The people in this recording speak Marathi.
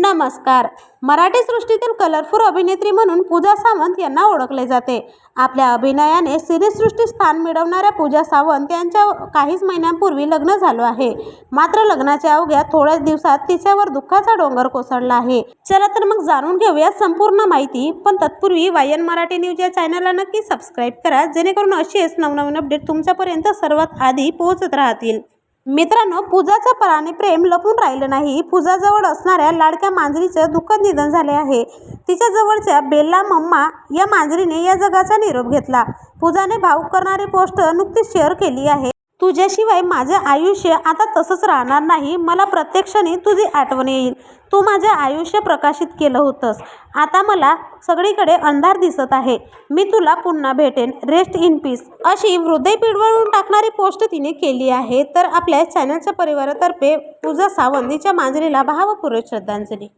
नमस्कार. मराठी सृष्टीतील कलरफुल अभिनेत्री म्हणून पूजा सावंत यांना ओळखले जाते. आपल्या अभिनयाने सिनेसृष्टीत स्थान मिळवणाऱ्या पूजा सावंत यांच्या काहीच महिन्यांपूर्वी लग्न झालं आहे. मात्र लग्नाच्या अवघ्या थोड्याच दिवसात तिच्यावर दुःखाचा डोंगर कोसळला आहे. चला तर मग जाणून घेऊया संपूर्ण माहिती. पण तत्पूर्वी वायन मराठी न्यूज या चॅनलला नक्की सबस्क्राईब करा जेणेकरून अशीच नवनवीन अपडेट तुमच्यापर्यंत सर्वात आधी पोहोचत राहतील. मित्रांनो पूजाचं पराने प्रेम लपून राहिलं नाही. पूजाजवळ असणाऱ्या लाडक्या मांजरीचं दुःखद निधन झाले आहे. तिच्या जवळच्या बेल्ला मम्मा या मांजरीने या जगाचा निरोप घेतला. पूजाने भावूक करणारी पोस्ट नुकतीच शेअर केली आहे. तुझ्याशिवाय माझं आयुष्य आता तसंच राहणार नाही. मला प्रत्येक क्षणी तुझी आठवण येईल. तू माझे आयुष्य प्रकाशित केलं होतंस. आता मला सगळीकडे अंधार दिसत आहे. मी तुला पुन्हा भेटेन. रेस्ट इन पीस अशी हृदय पिळवळून टाकणारी पोस्ट तिने केली आहे. तर आपल्या चॅनलच्या परिवारातर्फे पूजा सावंत हिच्या मांजरीला भावपूर्वक श्रद्धांजली.